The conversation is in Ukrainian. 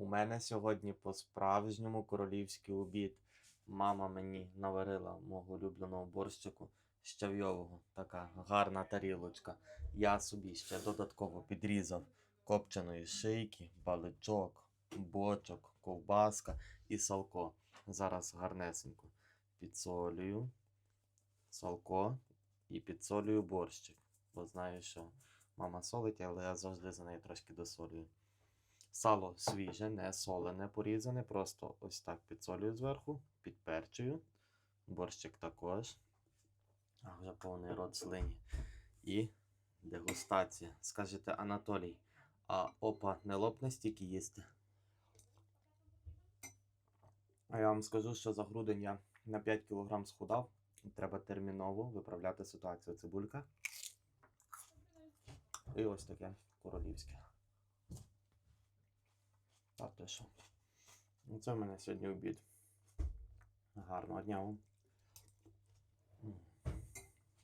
У мене сьогодні по-справжньому королівський обід. Мама мені наварила мого улюбленого борщику щавйового. Така гарна тарілочка. Я собі ще додатково підрізав копченої шийки, баличок, бочок, ковбаска і салко. Зараз гарнесенько підсолюю салко і підсолюю борщик. Бо знаю, що мама солить, але я завжди за нею трошки досолюю. Сало свіже, не солене, порізане, просто ось так підсолюю зверху, підперчую. Борщик також. А вже повний рот слині. І дегустація. Скажете, Анатолій, а опа не лопне стільки їсти? А я вам скажу, що за грудень я на 5 кг схудав. Треба терміново виправляти ситуацію. Цибулька. І ось таке королівське. Ну, Це в мене сьогодні обід. Гарного дня вам.